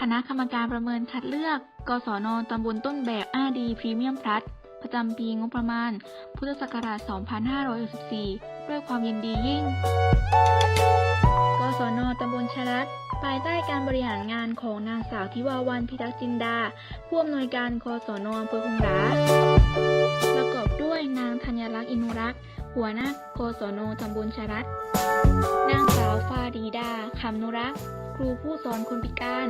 คณะกรรมการประเมินคัดเลือก กศนตำบลต้นแบบอาดีพรีเมียมพลัสประจำปีงบประมาณ พุทธศักราช 2564 ด้วยความยินดียิ่ง กศนตำบลชลัดภายใต้การบริหารงานของนางสาวทิวาวันพิทักษ์จินดา ผู้อำนวยการกศนอำเภอคงหราประกอบด้วยนางธัญลักษณ์อินุรักษ์ หัวหน้ากศนตำบลชลัดนางสาวฟารีดาคำนุรักษ์ ครูผู้สอนคนพิการ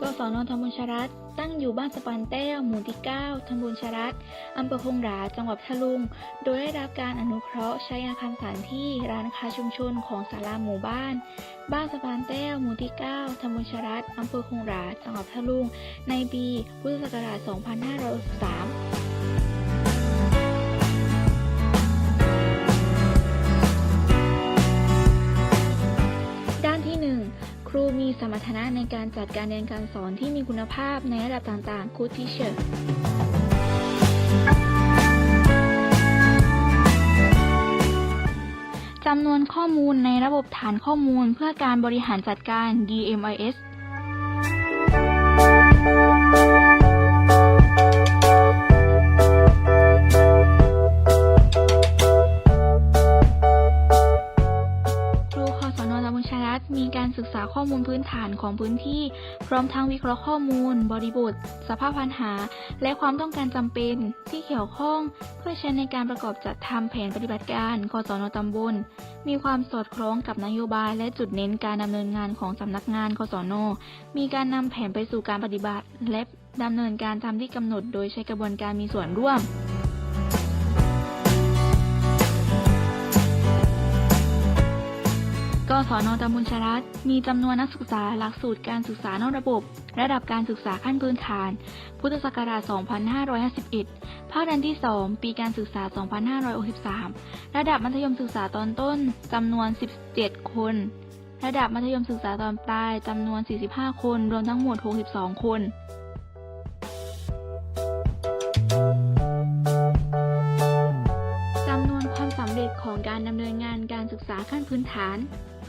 กศนตำบลชรัตตั้งอยู่บ้านสปันแต้วหมู่ที่ 9 ตำบลชรัตอำเภอคงหรา จังหวัดพัทลุง โดยได้รับการอนุเคราะห์ใช้อาคารสถานที่ร้านค้าชุมชนของศาลาหมู่บ้าน บ้านสปันแต้วหมู่ที่ 9 ตำบลชรัตอำเภอคงหรา จังหวัดพัทลุง ในปี พุทธศักราช 2563 ครูมีสมรรถนะในการจัดการเรียนการสอนที่มีคุณภาพในระดับต่างๆ Good Teacher จำนวนข้อมูลในระบบฐานข้อมูลเพื่อการบริหารจัดการ DMIS าข้อมูลพื้นฐานของพื้นที่ พร้อมทั้งวิเคราะห์ข้อมูล บริบท สภาพปัญหา และความต้องการจำเป็นที่เกี่ยวข้อง เพื่อใช้ในการประกอบจัดทำแผนปฏิบัติการกศนตำบล มีความสอดคล้องกับนโยบาย และจุดเน้นการดำเนินงานของสำนักงานกศนมีการนำแผนไปสู่การปฏิบัติ และดำเนินการตามที่กำหนด โดยใช้กระบวนการมีส่วนร่วม กศนตำบลชรัตมีจำนวนนักศึกษาหลักสูตรการศึกษานอกระบบ ระดับการศึกษาขั้นพื้นฐาน พุทธศักราช 2551 ภาคเรียนที่ 2 ปีการศึกษา 2563 ระดับมัธยมศึกษาตอนต้นจำนวน 17 คน ระดับมัธยมศึกษาตอนปลายจำนวน 45 คน รวมทั้งหมด 62 คน ของการดำเนินงานการศึกษาขั้นพื้นฐาน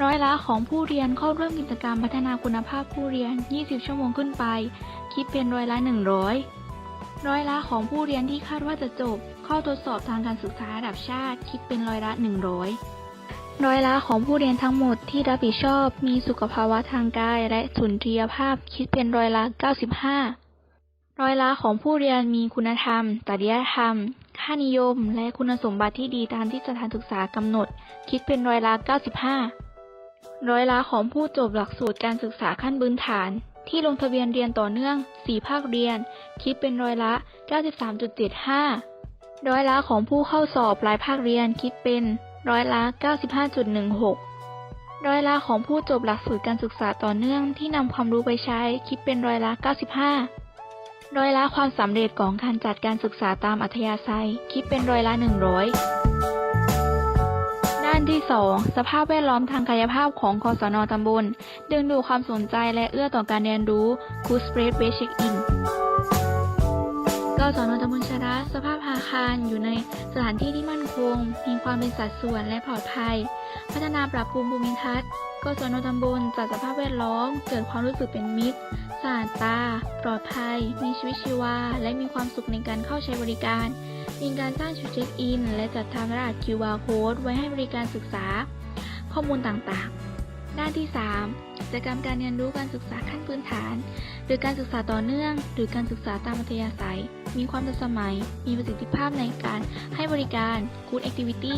ร้อยละของผู้เรียนเข้าร่วมกิจกรรมพัฒนาคุณภาพผู้เรียน 20 ชั่วโมงขึ้นไป คิดเป็นร้อยละ 100 ร้อยละของผู้เรียนที่คาดว่าจะจบ เข้าทดสอบทางการศึกษาระดับชาติ คิดเป็นร้อยละ 100ร้อยละของผู้เรียนทั้งหมดที่รับผิดชอบมีสุขภาวะทางกายและสุนทรียภาพคิดเป็นร้อยละ 95 ร้อยละของผู้เรียนมีคุณธรรมจริยธรรม ค่านิยม และคุณสมบัติที่ดีตามที่สถานศึกษากำหนด คิดเป็นร้อยละ 95 ร้อยละของผู้จบหลักสูตรการศึกษาขั้นพื้นฐาน ที่ลงทะเบียนเรียนต่อเนื่อง 4 ภาคเรียน คิดเป็นร้อยละ 93.75 ร้อยละของผู้เข้าสอบรายภาคเรียนคิดเป็นร้อยละ 95.16ร้อยละของผู้จบหลักสูตรการศึกษาต่อเนื่องที่นำความรู้ไปใช้คิดเป็นร้อยละ 95 ร้อยละความสำเร็จของการจัดการศึกษาตามอัธยาศัย คิดเป็นร้อยละ 100 ด้านที่ 2 สภาพแวดล้อมทางกายภาพของกศนตำบล ดึงดูดความสนใจและเอื้อต่อการเรียนรู้ Good Spread Base Check In กศนตำบลชระสภาพอาคารอยู่ในสถานที่ที่มั่นคง มีความเป็นสัดส่วนและปลอดภัย พัฒนาปรับปรุงภูมิทัศน์ กศนตำบลจัดสภาพแวดล้อม เกิดความรู้สึกเป็นมิตรสะอาดตา ปลอดภัย มีชีวิตชีวา และมีความสุขในการเข้าใช้บริการ มีการสร้างจุดเช็คอิน และจัดทำรหัส QR Code ไว้ให้บริการศึกษา ข้อมูลต่างๆ ด้านที่ 3 กิจกรรมการเรียนรู้การศึกษาขั้นพื้นฐาน หรือการศึกษาต่อเนื่อง หรือการศึกษาตามอัธยาศัย มีความทันสมัย มีประสิทธิภาพในการให้บริการ Good Activity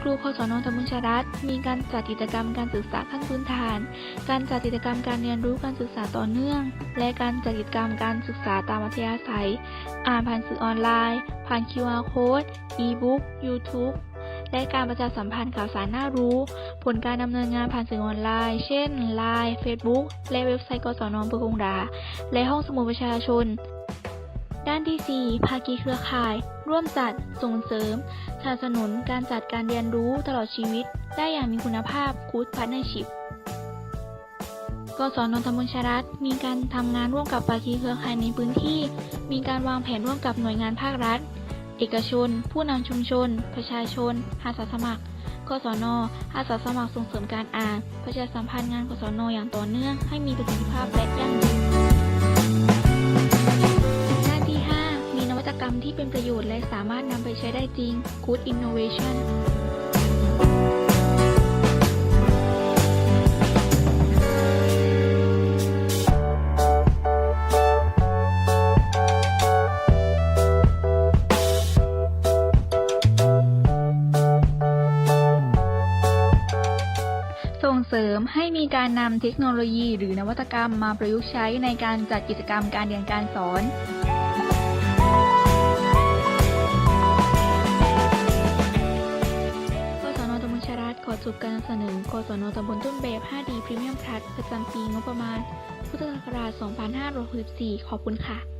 ครูคสนตำบลชรัตมีการจัดกิจกรรมการศึกษาขั้นพื้นฐาน การจัดกิจกรรมการเรียนรู้การศึกษาต่อเนื่อง และการจัดกิจกรรมการศึกษาตามอัธยาศัย อ่านผ่านสื่อออนไลน์ ผ่าน QR Code e-book YouTube และการประชาสัมพันธ์ข่าวสารน่ารู้ ผลการดำเนินงานผ่านสื่อออนไลน์ เช่น Line Facebook และเว็บไซต์กศนอำเภอคงดา และห้องสมุดประชาชน ด้านที่ 4 ภาคีเครือข่าย ร่วมจัด ส่งเสริม สนับสนุนการจัดการเรียนรู้ตลอดชีวิต ได้อย่างมีคุณภาพ Good Partnership กศนตำบลชรัตมีการทำงานร่วมกับภาคีเครือข่ายในพื้นที่ มีการวางแผนร่วมกับหน่วยงานภาครัฐ เอกชน ผู้นำชุมชน ประชาชน อาสาสมัครกกศนอาสาสมัครส่งเสริมการอ่าน ประชาสัมพันธ์งานกศนอย่างต่อเนื่องให้มีประสิทธิภาพและยั่งยืน กรรมที่เป็นประโยชน์และสามารถนำไปใช้ได้จริง Good Innovation ส่งเสริมให้มีการนำเทคโนโลยีหรือนวัตกรรมมาประยุกต์ใช้ในการจัดกิจกรรมการเรียนการสอน อจบการนำเสนอ กศนตำบลต้นแบบ 5D Premium Plus ประจำปีงบประมาณ พุทธศักราช 2564 ขอบคุณค่ะ